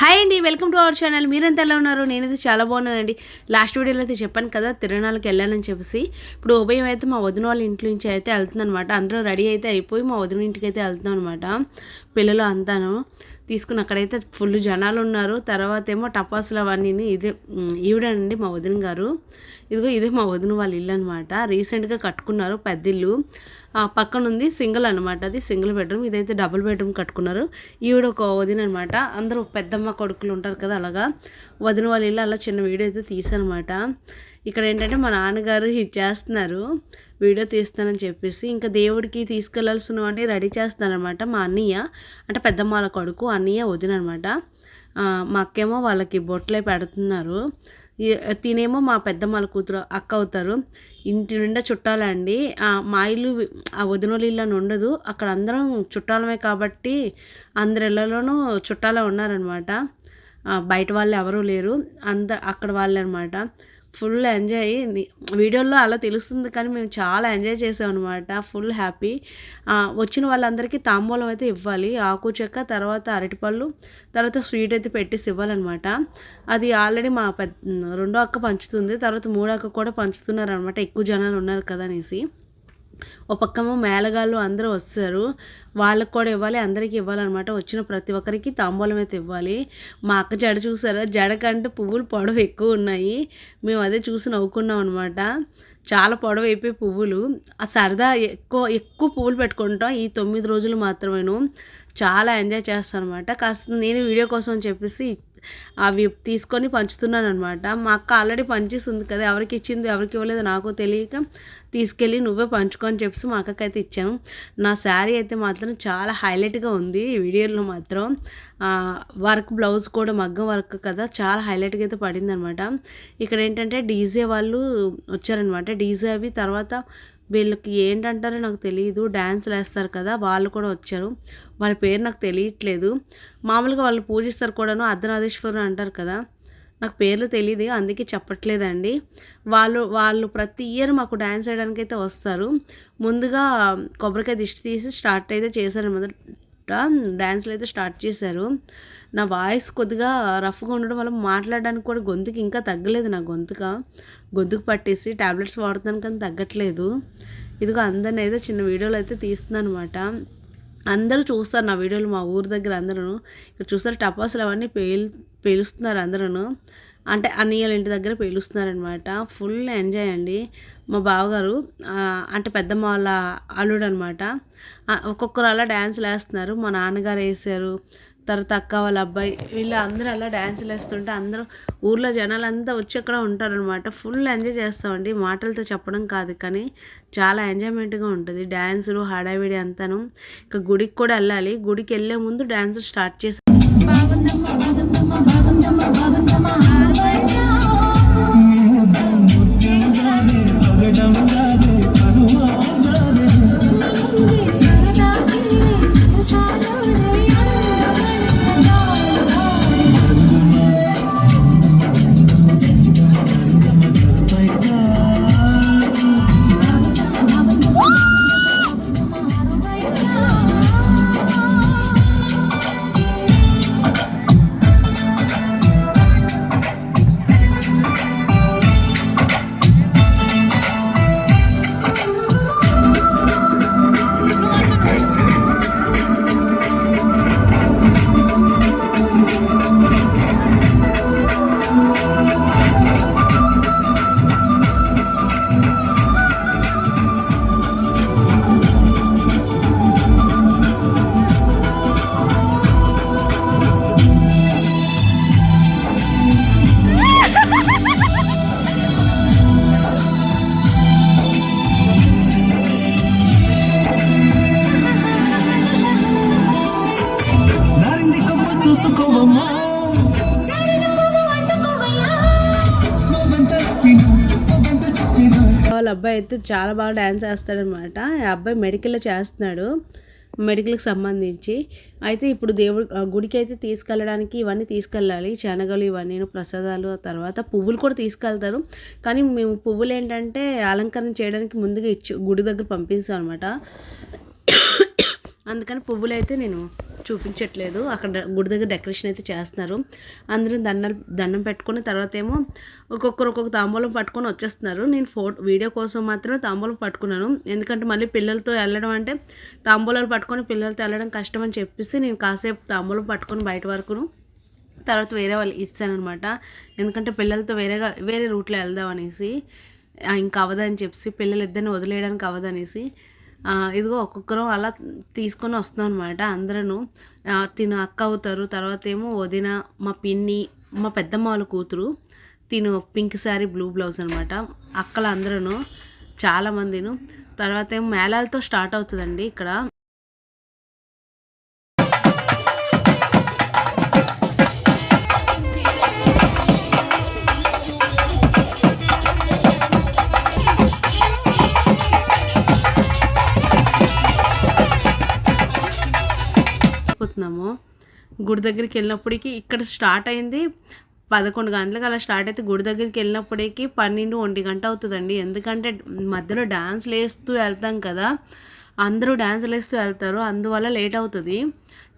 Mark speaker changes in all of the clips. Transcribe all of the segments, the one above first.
Speaker 1: Hi అండి welcome to our channel. మీరంతా ఎలా ఉన్నారు? నేనైతే చాలా బాగున్నానండి. లాస్ట్ వీడియోలో అయితే చెప్పాను కదా తిరణాలకి వెళ్ళానని చెప్పేసి. ఇప్పుడు ఉభయం అయితే మా వదిన వాళ్ళ ఇంట్లో నుంచి అయితే వెళ్తుందనమాట అందరూ రెడీ అయితే అయిపోయి మా వదిన ఇంటికి అయితే వెళ్తున్నాం అనమాట పిల్లలు అంతాను తీసుకుని అక్కడైతే ఫుల్ జనాలు ఉన్నారు. తర్వాత ఏమో టపాసులు అవన్నీ ఇదే ఉమ్, మా వదిన గారు. ఇదిగో ఇదే మా వదిన వాళ్ళ ఇల్లు అనమాట రీసెంట్గా కట్టుకున్నారు పెద్ద ఇల్లు. పక్కన ఉంది సింగిల్ అనమాట అది సింగిల్ బెడ్రూమ్. ఇదైతే డబుల్ బెడ్రూమ్ కట్టుకున్నారు. ఈవిడ ఒక వదిన అనమాట అందరూ పెద్దమ్మ కొడుకులు ఉంటారు కదా అలాగా. వదిన వాళ్ళ ఇల్లు అలా చిన్న వీడియో అయితే తీసానమాట ఇక్కడ ఏంటంటే మా నాన్నగారు ఇది చేస్తున్నారు. వీడియో తీస్తానని చెప్పేసి ఇంకా దేవుడికి తీసుకెళ్ళాల్సినవన్నీ రెడీ చేస్తానమాట మా అన్నయ్య. అంటే పెద్దమ్మ వాళ్ళ కొడుకు అన్నయ్య వదిన అనమాట మా అక్కేమో వాళ్ళకి బొట్లే పెడుతున్నారు. తినేమో మా పెద్దమ్మల కూతురు అక్క అవుతారు. ఇంటి నిండా చుట్టాలండి మా ఇల్లు ఆ వదినోళ్ళ ఇల్లు అని ఉండదు. అక్కడ అందరం చుట్టాలమే కాబట్టి అందరి ఇళ్ళలోనూ చుట్టాలే ఉన్నారనమాట బయట వాళ్ళు ఎవరూ లేరు. అంద అక్కడ వాళ్ళే అనమాట ఫుల్ ఎంజాయ్ వీడియోలో అలా తెలుస్తుంది కానీ మేము చాలా ఎంజాయ్ చేసామన్నమాట ఫుల్ హ్యాపీ. వచ్చిన వాళ్ళందరికీ తాంబూలం అయితే ఇవ్వాలి. ఆకు చెక్క తర్వాత అరటిపళ్ళు తర్వాత స్వీట్ అయితే పెట్టేసి ఇవ్వాలన్నమాట. అది ఆల్రెడీ మా పెద్ద రెండో అక్క పంచుతుంది. తర్వాత మూడో అక్క కూడా పంచుతున్నారు అనమాట ఎక్కువ జనాలు ఉన్నారు కదా అనేసి. ఓ పక్కమో మేళగాళ్ళు అందరూ వస్తారు. వాళ్ళకి కూడా ఇవ్వాలి అందరికీ ఇవ్వాలన్నమాట. వచ్చిన ప్రతి ఒక్కరికి తాంబూలం అయితే ఇవ్వాలి. మా అక్క జడ చూసారా? జడ కంటే పువ్వులు పొడవు ఎక్కువ ఉన్నాయి. మేము అదే చూసి నవ్వుకున్నాం అనమాట చాలా పొడవు అయిపోయి పువ్వులు. ఆ సరదా ఎక్కువ ఎక్కువ పువ్వులు పెట్టుకుంటాం. ఈ తొమ్మిది రోజులు మాత్రమేను. చాలా ఎంజాయ్ చేస్తాను అనమాట కాస్త నేను వీడియో కోసం అని చెప్పేసి అవి తీసుకొని పంచుతున్నాను అనమాట మా అక్క ఆల్రెడీ పంచేస్తుంది కదా ఎవరికి ఇచ్చింది ఎవరికి ఇవ్వలేదు నాకు తెలియక తీసుకెళ్ళి నువ్వే పంచుకొని చెప్పి మా అక్కకైతే ఇచ్చాను. నా శారీ అయితే మాత్రం చాలా హైలైట్గా ఉంది ఈ వీడియోలో మాత్రం. వర్క్ బ్లౌజ్ కూడా మగ్గం వర్క్ కదా చాలా హైలైట్గా అయితే పడింది అనమాట ఇక్కడ ఏంటంటే డీజే వాళ్ళు వచ్చారనమాట డీజే అవి తర్వాత వీళ్ళకి ఏంటంటారో నాకు తెలియదు డ్యాన్స్లు వేస్తారు కదా వాళ్ళు కూడా వచ్చారు. వాళ్ళ పేరు నాకు తెలియట్లేదు. మామూలుగా వాళ్ళు పూజిస్తారు కూడాను అర్ధనాదేశ్వరు అంటారు కదా. నాకు పేర్లు తెలియదు అందుకే చెప్పట్లేదండి. వాళ్ళు వాళ్ళు ప్రతి ఇయర్ మాకు డ్యాన్స్ వేయడానికి అయితే వస్తారు. ముందుగా కొబ్బరికాయ దిష్టి తీసి స్టార్ట్ అయితే చేశారు మొదట డ్యాన్స్లు అయితే స్టార్ట్ చేశారు. నా వాయిస్ కొద్దిగా రఫ్గా ఉండడం వల్ల మాట్లాడడానికి కూడా గొంతుకి ఇంకా తగ్గలేదు నా గొంతుక గొంతుకు పట్టేసి ట్యాబ్లెట్స్ వాడుతాను కానీ తగ్గట్లేదు. ఇదిగో అందరిని అయితే చిన్న వీడియోలు అయితే తీస్తున్నాను అనమాట అందరూ చూస్తారు నా వీడియోలు మా ఊరి దగ్గర అందరూ. ఇక్కడ చూస్తారు టపాసులు అవన్నీ పేలు పేలుస్తున్నారు అందరూ అంటే అన్నయ్యల ఇంటి దగ్గర పేలుస్తున్నారనమాట ఫుల్ ఎంజాయ్ అండి. మా బావగారు అంటే పెద్దమ్మ వాళ్ళ అల్లుడు అనమాట ఒక్కొక్కరు అలా డ్యాన్సులు వేస్తున్నారు. మా నాన్నగారు వేసారు తర్వాత అక్క వాళ్ళ అబ్బాయి వీళ్ళు అందరూ అలా డ్యాన్సులు వేస్తుంటే అందరూ ఊర్లో జనాలంతా వచ్చి అక్కడ ఉంటారనమాట ఫుల్ ఎంజాయ్ చేస్తామండి. మాటలతో చెప్పడం కాదు కానీ చాలా ఎంజాయ్మెంట్గా ఉంటుంది. డ్యాన్సులు హడావిడి అంతాను. ఇంకా గుడికి కూడా వెళ్ళాలి. గుడికి వెళ్ళే ముందు డ్యాన్సులు స్టార్ట్ చేసి అయితే చాలా బాగా డ్యాన్స్ వేస్తాడనమాట ఆ అబ్బాయి మెడికల్లో చేస్తున్నాడు మెడికల్కి సంబంధించి. అయితే ఇప్పుడు దేవుడు గుడికి అయితే తీసుకెళ్ళడానికి ఇవన్నీ తీసుకెళ్ళాలి శనగలు ఇవన్నీ ప్రసాదాలు తర్వాత పువ్వులు కూడా తీసుకెళ్తారు. కానీ మేము పువ్వులు ఏంటంటే అలంకరణ చేయడానికి ముందుగా ఇచ్చి గుడి దగ్గర పంపించాం అనమాట అందుకని పువ్వులు అయితే నేను చూపించట్లేదు. అక్కడ గుడి దగ్గర డెకరేషన్ అయితే చేస్తున్నారు. అందరూ దండం దండం పెట్టుకుని తర్వాత ఏమో ఒక్కొక్కరు ఒక్కొక్క తాంబూలం పట్టుకొని వచ్చేస్తున్నారు. నేను ఫోటో వీడియో కోసం మాత్రమే తాంబూలం పట్టుకున్నాను. ఎందుకంటే మళ్ళీ పిల్లలతో వెళ్ళడం అంటే తాంబూలాలు పట్టుకొని పిల్లలతో వెళ్ళడం కష్టం అని చెప్పేసి నేను కాసేపు తాంబూలం పట్టుకొని బయట వరకును తర్వాత వేరే వాళ్ళు ఇచ్చానమాట ఎందుకంటే పిల్లలతో వేరేగా వేరే రూట్లో వెళ్దాం అనేసి ఇంకా అవదని చెప్పి పిల్లలు ఇద్దరిని వదిలేయడానికి అవదనేసి ఇదిగో ఒక్కొక్కరం అలా తీసుకొని వస్తున్నాం అనమాట అందరూ తిను అక్క అవుతారు తర్వాత ఏమో వదిన మా పిన్ని మా పెద్దమ్మ వాళ్ళ కూతురు. తిను పింక్ శారీ బ్లూ బ్లౌజ్ అనమాట అక్కలు అందరూ చాలామందిను తర్వాత ఏమో మేళాలతో స్టార్ట్ అవుతుందండి ఇక్కడ. వెళ్ళిపోతున్నాము గుడి దగ్గరికి వెళ్ళినప్పటికీ ఇక్కడ స్టార్ట్ అయింది పదకొండు గంటలకు అలా స్టార్ట్ అయితే గుడి దగ్గరికి వెళ్ళినప్పటికీ పన్నెండు ఒంటి గంట అవుతుందండి. ఎందుకంటే మధ్యలో డ్యాన్స్లు వేస్తూ వెళ్తాం కదా. అందరూ డ్యాన్సులు వేస్తూ వెళ్తారు. అందువల్ల లేట్ అవుతుంది.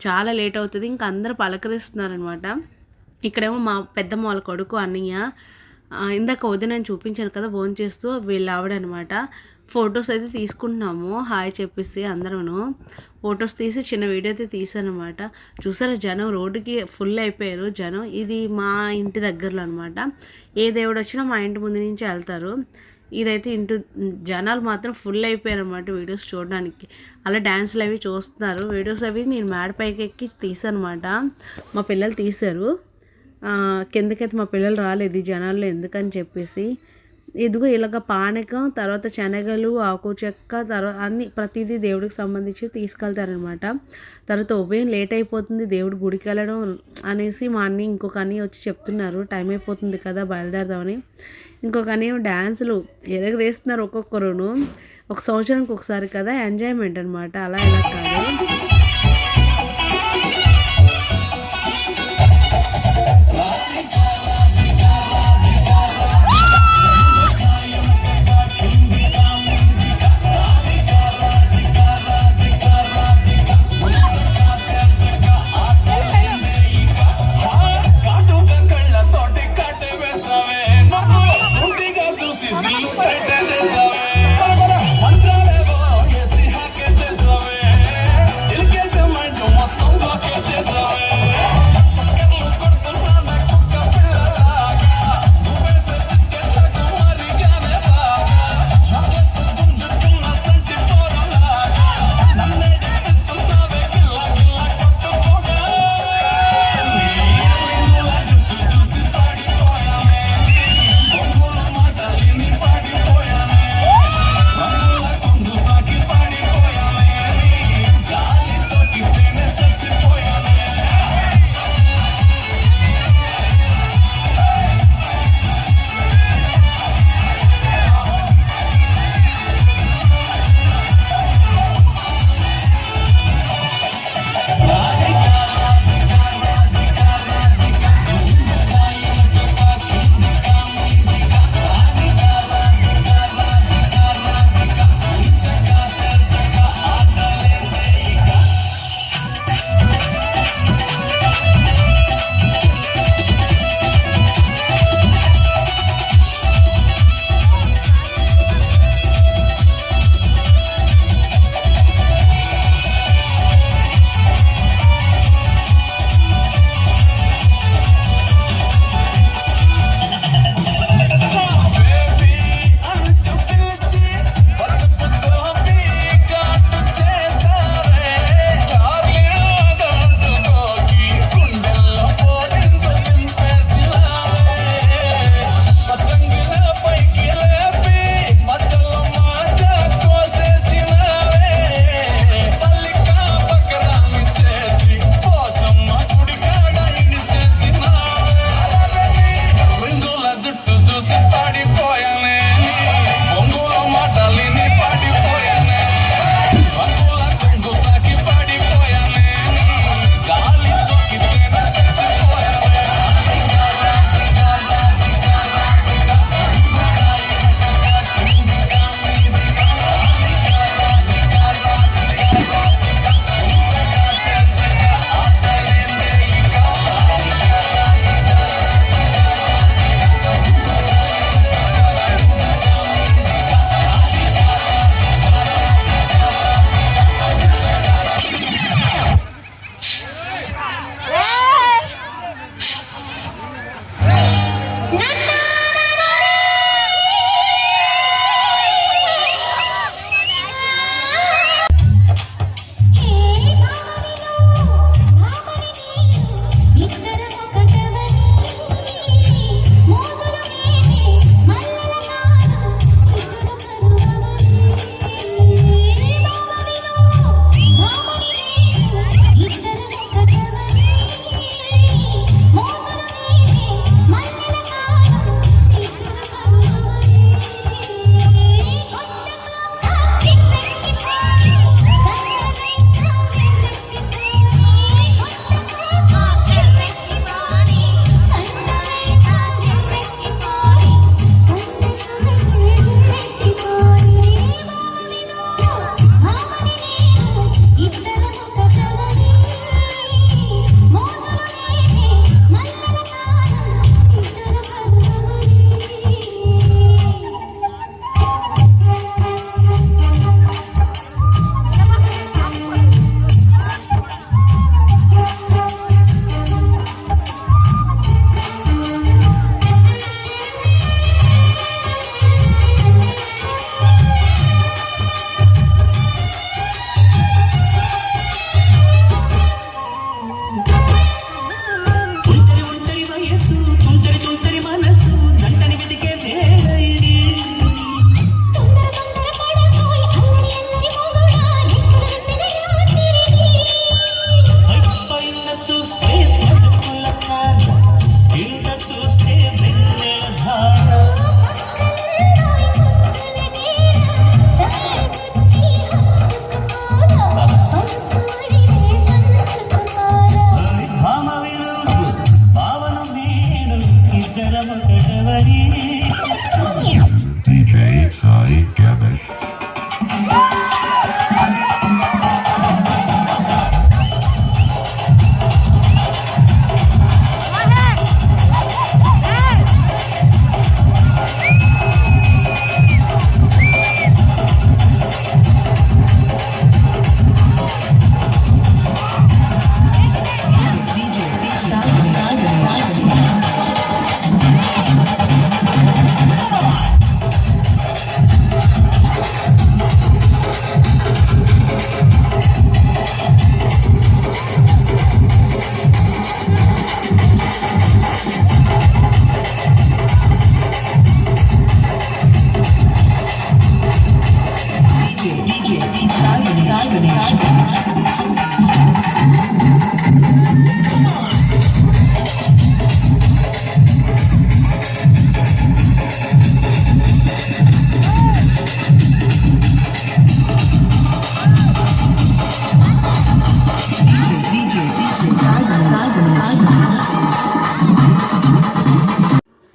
Speaker 1: చాలా లేట్ అవుతుంది. ఇంకా అందరూ పలకరిస్తున్నారనమాట ఇక్కడేమో మా పెద్దమ్మ వాళ్ళ కొడుకు అన్నయ్య. ఇందాక వదినని చూపించాను కదా ఫోన్ చేస్తూ వీళ్ళు ఆవిడనమాట. ఫొటోస్ అయితే తీసుకుంటున్నాము హాయ్ చెప్పేసి అందరూను. ఫొటోస్ తీసి చిన్న వీడియో అయితే తీసానమాట చూసారా జనం రోడ్డుకి ఫుల్ అయిపోయారు. జనం ఇది మా ఇంటి దగ్గరలో అనమాట. ఏ దేవుడు వచ్చినా మా ఇంటి ముందు నుంచి వెళ్తారు. ఇదైతే ఇంటి జనాలు మాత్రం ఫుల్ అయిపోయారు అనమాట వీడియోస్ చూడడానికి. అలా డ్యాన్స్లు అవి చూస్తున్నారు. వీడియోస్ అవి నేను మేడపైకి ఎక్కి తీసానమాట మా పిల్లలు తీశారు. కిందకైతే మా పిల్లలు రాలేదు ఈ జనాల్లో ఎందుకని చెప్పేసి. ఎదుగు ఇలాగ పానకం తర్వాత శనగలు ఆకు చెక్క తర్వాత అన్ని ప్రతిదీ దేవుడికి సంబంధించి తీసుకెళ్తారనమాట. తర్వాత ఉదయం లేట్ అయిపోతుంది దేవుడు గుడికి వెళ్ళడం అనేసి మా అన్ని ఇంకొక అన్ని వచ్చి చెప్తున్నారు. టైం అయిపోతుంది కదా బయలుదేరదామని. ఇంకొక అనే డ్యాన్సులు ఎరగదేస్తున్నారు ఒక్కొక్కరును. ఒక సంవత్సరానికి ఒకసారి కదా ఎంజాయ్మెంట్ అనమాట. అలా ఎలా కాదు.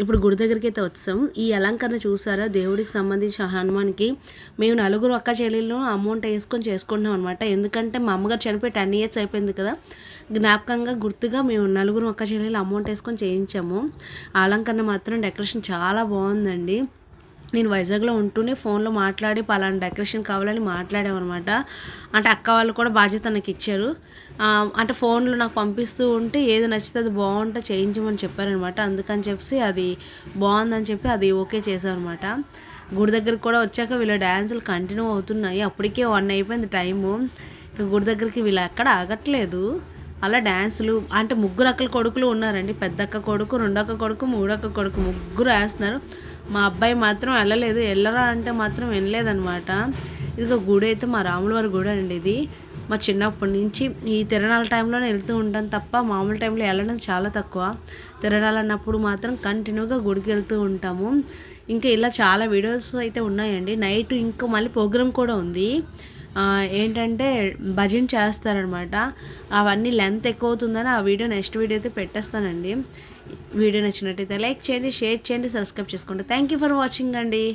Speaker 1: ఇప్పుడు గుడి దగ్గరికి అయితే వచ్చాం. ఈ అలంకరణ చూసారా? దేవుడికి సంబంధించిన హనుమాన్కి మేము నలుగురు అక్క చెల్లెళ్ళు అమౌంట్ వేసుకొని చేసుకుంటున్నాం అనమాట ఎందుకంటే మా అమ్మగారు చనిపోయి టెన్ ఇయర్స్ అయిపోయింది కదా. జ్ఞాపకంగా గుర్తుగా మేము నలుగురు అక్క చెల్లెళ్ళు అమౌంట్ వేసుకొని చేయించాము. ఆ అలంకరణ మాత్రం డెకరేషన్ చాలా బాగుందండి. నేను వైజాగ్లో ఉంటూనే ఫోన్లో మాట్లాడి పలానా డెకరేషన్ కావాలని మాట్లాడామన్నమాట అంటే అక్క వాళ్ళు కూడా బాధ్యత నాకు ఇచ్చారు అంటే ఫోన్లో నాకు పంపిస్తూ ఉంటే ఏది నచ్చితే అది బాగుంటే చేయించమని చెప్పారనమాట. అందుకని చెప్పి అది బాగుందని చెప్పి అది ఓకే చేశామన్నమాట గుడి దగ్గరికి కూడా వచ్చాక వీళ్ళ డ్యాన్సులు కంటిన్యూ అవుతున్నాయి. అప్పటికే వన్ అయిపోయింది టైము. ఇంకా గుడి దగ్గరికి వీళ్ళు ఎక్కడ ఆగట్లేదు. అలా డ్యాన్సులు అంటే ముగ్గురు అక్కల కొడుకులు ఉన్నారండి. పెద్దక్క కొడుకు రెండక్క కొడుకు మూడక్క కొడుకు ముగ్గురు వేస్తున్నారు. మా అబ్బాయి మాత్రం వెళ్ళలేదు. వెళ్ళరా అంటే మాత్రం వెళ్ళలేదనమాట ఇది గుడి అయితే మా రాముల వారి గుడి అండి ఇది. మా చిన్నప్పటి నుంచి ఈ తిరణాల టైంలోనే వెళ్తూ ఉంటాను తప్ప మామూలు టైంలో వెళ్ళడం చాలా తక్కువ. తిరణాలు అన్నప్పుడు మాత్రం కంటిన్యూగా గుడికి వెళ్తూ ఉంటాము. ఇంకా ఇలా చాలా వీడియోస్ అయితే ఉన్నాయండి. నైట్ ఇంకా మళ్ళీ ప్రోగ్రామ్ కూడా ఉంది. ఏంటంటే భజన చేస్తారనమాట అవన్నీ లెంత్ ఎక్కువ అవుతుందని ఆ వీడియో నెక్స్ట్ వీడియో అయితే పెట్టేస్తానండి. వీడియో నచ్చినట్టయితే లైక్ చేయండి షేర్ చేయండి సబ్స్క్రైబ్ చేసుకోండి. థ్యాంక్ యూ ఫర్ వాచింగ్ అండి.